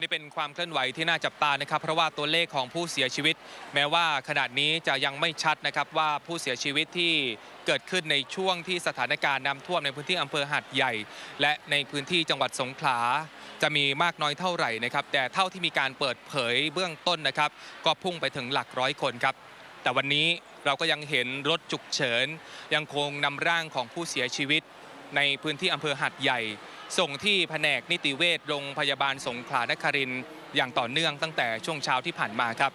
นี่เป็นความเคลื่อนไหวที่น่าจับตานะครับ เพราะว่าตัวเลขของผู้เสียชีวิต แม้ว่าขนาดนี้จะยังไม่ชัดนะครับว่าผู้เสียชีวิตที่เกิดขึ้นในช่วงที่สถานการณ์น้ำท่วมในพื้นที่อำเภอหาดใหญ่ และในพื้นที่จังหวัดสงขลาจะมีมากน้อยเท่าไหร่นะครับ แต่เท่าที่มีการเปิดเผยเบื้องต้นนะครับ ก็พุ่งไปถึงหลักร้อยคนครับ แต่วันนี้เราก็ยังเห็นรถฉุกเฉิน ยังคงนำร่างของผู้เสียชีวิต ในพื้นที่อำเภอหัดใหญ่ ส่งที่แผนกนิติเวชโรงพยาบาลสงขลานครินอย่างต่อเนื่องตั้งแต่ช่วงเช้าที่ผ่านมาครับ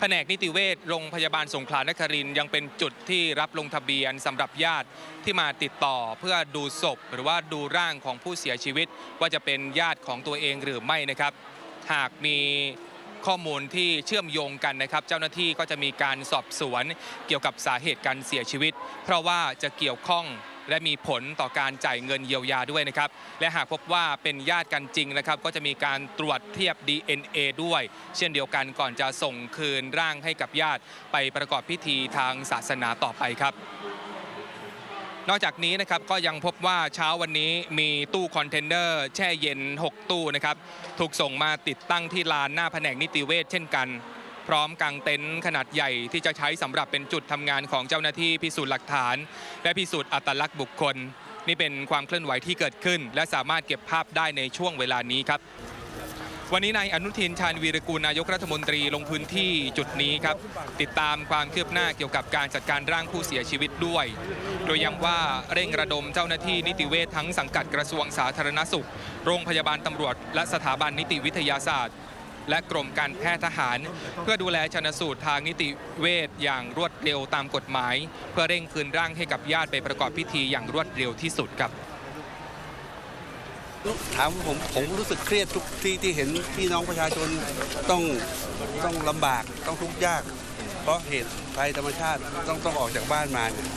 แผนกนิติเวชโรงพยาบาลสงขลานครินยังเป็นจุดที่รับลงทะเบียนสำหรับญาติที่มาติดต่อเพื่อดูศพ หรือว่าดูร่างของผู้เสียชีวิต ว่าจะเป็นญาติของตัวเองหรือไม่นะครับ หากมีข้อมูลที่เชื่อมโยงกันนะครับ เจ้าหน้าที่ก็จะมีการสอบสวนเกี่ยวกับสาเหตุการเสียชีวิต เพราะว่าจะเกี่ยวข้อง และมีผลต่อการจ่ายเงินเยียวยาด้วยนะครับ และหากพบว่าเป็นญาติกันจริงนะครับ ก็จะมีการตรวจเทียบ DNA ด้วย เช่นเดียวกันก่อนจะส่งคืนร่างให้กับญาติ ไปประกอบพิธีทางศาสนาต่อไปครับนอกจากนี้นะครับก็ยังพบว่าเช้าวันนี้มีตู้คอนเทนเนอร์แช่เย็น 6 ตู้นะครับถูกส่งมาติดตั้งที่ลานหน้าแผนกนิติเวชเช่นกัน พร้อมกางเต็นท์ขนาดใหญ่ที่จะใช้สำหรับเป็นจุดทำงานของเจ้าหน้าที่พิสูจน์หลักฐาน และพิสูจน์อัตลักษณ์บุคคล นี่เป็นความเคลื่อนไหวที่เกิดขึ้น และสามารถเก็บภาพได้ในช่วงเวลานี้ครับวันนี้นายอนุทินชาญวีรกูลนายกรัฐมนตรีลงพื้นที่จุดนี้ครับ ติดตามความคืบหน้าเกี่ยวกับการจัดการร่างผู้เสียชีวิตด้วย โดยย้ำว่าเร่งระดมเจ้าหน้าที่นิติเวชทั้งสังกัดกระทรวงสาธารณสุข โรงพยาบาลตำรวจ และสถาบันนิติวิทยาศาสตร์ และกรมการแพทย์ทหาร เพื่อดูแลชนสูตรทางนิติเวชอย่างรวดเร็วตามกฎหมาย เพื่อเร่งคืนร่างให้กับญาติไปประกอบพิธีอย่างรวดเร็วที่สุดครับถามผมผมรู้สึกเครียดทุกที่ที่เห็นพี่น้องประชาชนต้องต้องลำบากต้องทุกข์ยาก เพราะเหตุภัยธรรมชาติต้องต้องออกจากบ้านมาเนี่ย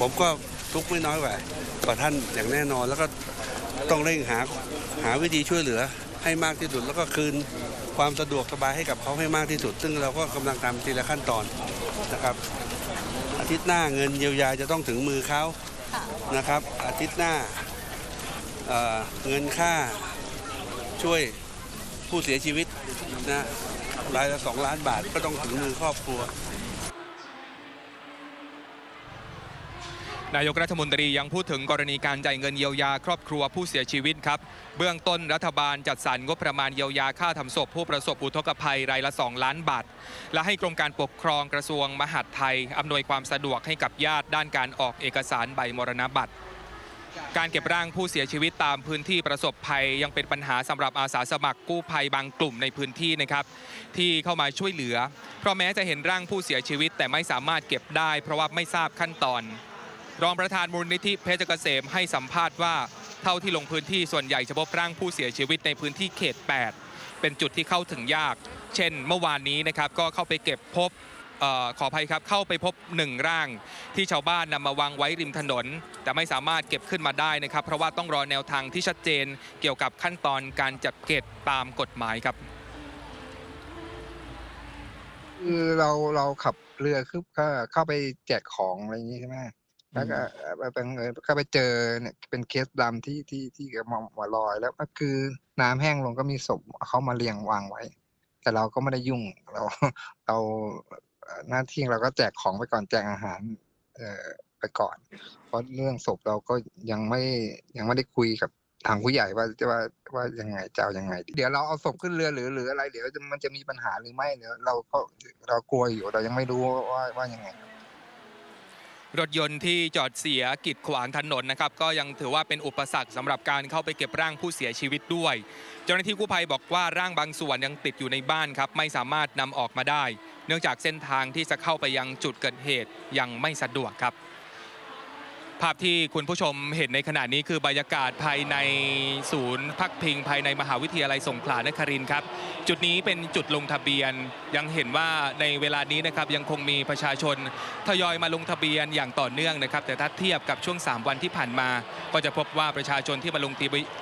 ผมก็ทุกข์ไม่น้อยกว่ากว่าท่านอย่างแน่นอนแล้วก็ต้องเร่งหาหาวิธีช่วยเหลือให้มากที่สุดแล้วก็คืน ความสะดวกสบายให้กับเขาให้มากที่สุด ซึ่งเราก็กำลังทำทีละขั้นตอนนะครับ อาทิตย์หน้าเงินเยียวยาจะต้องถึงมือเขานะครับ อาทิตย์หน้าเเงินค่าช่วยผู้เสียชีวิตนะรายละสองล้านบาทก็ต้องถึงมือครอบครัว นายกรัฐมนตรียังพูดถึงกรณีการจ่ายเงินเยียวยาครอบครัวผู้เสียชีวิตครับ เบื้องต้นรัฐบาลจัดสรรงบประมาณเยียวยาค่าทำศพผู้ประสบอุทกภัยรายละ 2 ล้านบาท และให้กรมการปกครองกระทรวงมหาดไทย อำนวยความสะดวกให้กับญาติด้านการออกเอกสารใบมรณบัตรการเก็บร่างผู้เสียชีวิตตามพื้นที่ประสบภัยยังเป็นปัญหาสำหรับอาสาสมัครกู้ภัยบางกลุ่มในพื้นที่นะครับที่เข้ามาช่วยเหลือ เพราะแม้จะเห็นร่างผู้เสียชีวิตแต่ไม่สามารถเก็บได้ เพราะว่าไม่ทราบขั้นตอน รองประธานมูลนิธิเพชรเกษมให้สัมภาษณ์ว่าเท่าที่ลงพื้นที่ส่วนใหญ่จะพบร่างผู้เสียชีวิตในพื้นที่เขต 8 เป็นจุดที่เข้าถึงยาก เช่น เมื่อวานนี้นะครับก็เข้าไปเก็บพบออขออภัยครับเข้าไปพบหนึ่งร่าง ที่ชาวบ้านนำมาวางไว้ริมถนน แต่ไม่สามารถเก็บขึ้นมาได้นะครับ เพราะว่าต้องรอแนวทางที่ชัดเจนเกี่ยวกับขั้นตอนการจัดเก็บตามกฎหมายครับคือเราเราขับเรือคือเข้าไปแจกของอะไรอย่างงี้ใช่ไหม แล้วก็เอ่อบังเอิญก็ไปเจอเนี่ยเป็นเคสดำที่ที่ที่มามาลอยแล้วก็คือน้ำแห้งลงก็มีศพเขามาเรียงวางไว้ แต่เราก็ไม่ได้ยุ่งเราเราเอ่อหน้าที่เราก็แจกของไปก่อนแจกอาหาร เอ่อไปก่อน เพราะเรื่องศพเราก็ยังไม่ยังไม่ได้คุยกับทางผู้ใหญ่ว่าจะว่าว่ายังไงจะเอายังไงดีเดี๋ยวเราเอาศพขึ้นเรือหรือหรืออะไรเดี๋ยวจะมันจะมีปัญหาหรือไม่เดี๋ยวเราก็เรากลัวอยู่เรายังไม่รู้ว่าว่ายังไง รถยนต์ที่จอดเสียกีดขวางถนนนะครับก็ยังถือว่าเป็นอุปสรรคสำหรับการเข้าไปเก็บร่างผู้เสียชีวิตด้วย เจ้าหน้าที่กู้ภัยบอกว่าร่างบางส่วนยังติดอยู่ในบ้านครับไม่สามารถนำออกมาได้ เนื่องจากเส้นทางที่จะเข้าไปยังจุดเกิดเหตุยังไม่สะดวกครับ ภาพที่คุณผู้ชมเห็นในขณะนี้คือบรรยากาศภายในศูนย์พักพิงภายในมหาวิทยาลัยสงขลานครินทร์ครับ จุดนี้เป็นจุดลงทะเบียนยังเห็นว่าในเวลานี้นะครับยังคงมีประชาชนทยอยมาลงทะเบียนอย่างต่อเนื่องนะครับ แต่ถ้าเทียบกับช่วง 3 วันที่ผ่านมา ก็จะพบว่าประชาชนที่มาลง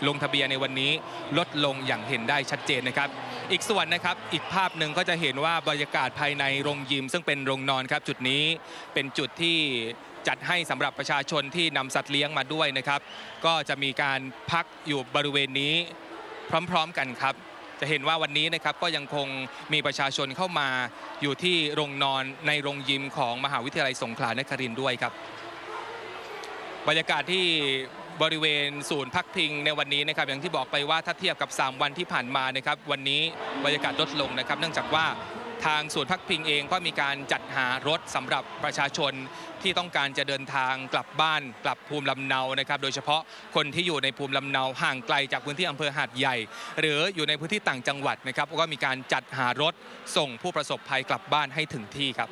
ลงทะเบียนในวันนี้ลดลงอย่างเห็นได้ชัดเจนนะครับ อีกส่วนนะครับอีกภาพหนึ่งก็จะเห็นว่าบรรยากาศภายในโรงยิม ซึ่งเป็นโรงนอนครับจุดนี้เป็นจุดที่ จัดให้สำหรับประชาชนที่นำสัตว์เลี้ยงมาด้วยนะครับ ก็จะมีการพักอยู่บริเวณนี้พร้อมๆกันครับ จะเห็นว่าวันนี้นะครับก็ยังคงมีประชาชนเข้ามาอยู่ที่โรงนอนในโรงยิมของมหาวิทยาลัยสงขลานครินทร์ด้วยครับ บรรยากาศที่บริเวณศูนย์พักพิงในวันนี้นะครับอย่างที่บอกไปว่าถ้าเทียบกับ 3 วันที่ผ่านมานะครับ วันนี้บรรยากาศลดลงนะครับ เนื่องจากว่า ทางส่วนพักพิงเองก็มีการจัดหารถสำหรับประชาชนที่ต้องการจะเดินทางกลับบ้านกลับภูมิลำเนานะครับ โดยเฉพาะคนที่อยู่ในภูมิลำเนาห่างไกลจากพื้นที่อำเภอหาดใหญ่ หรืออยู่ในพื้นที่ต่างจังหวัดนะครับก็มีการจัดหารถส่งผู้ประสบภัยกลับบ้านให้ถึงที่ครับ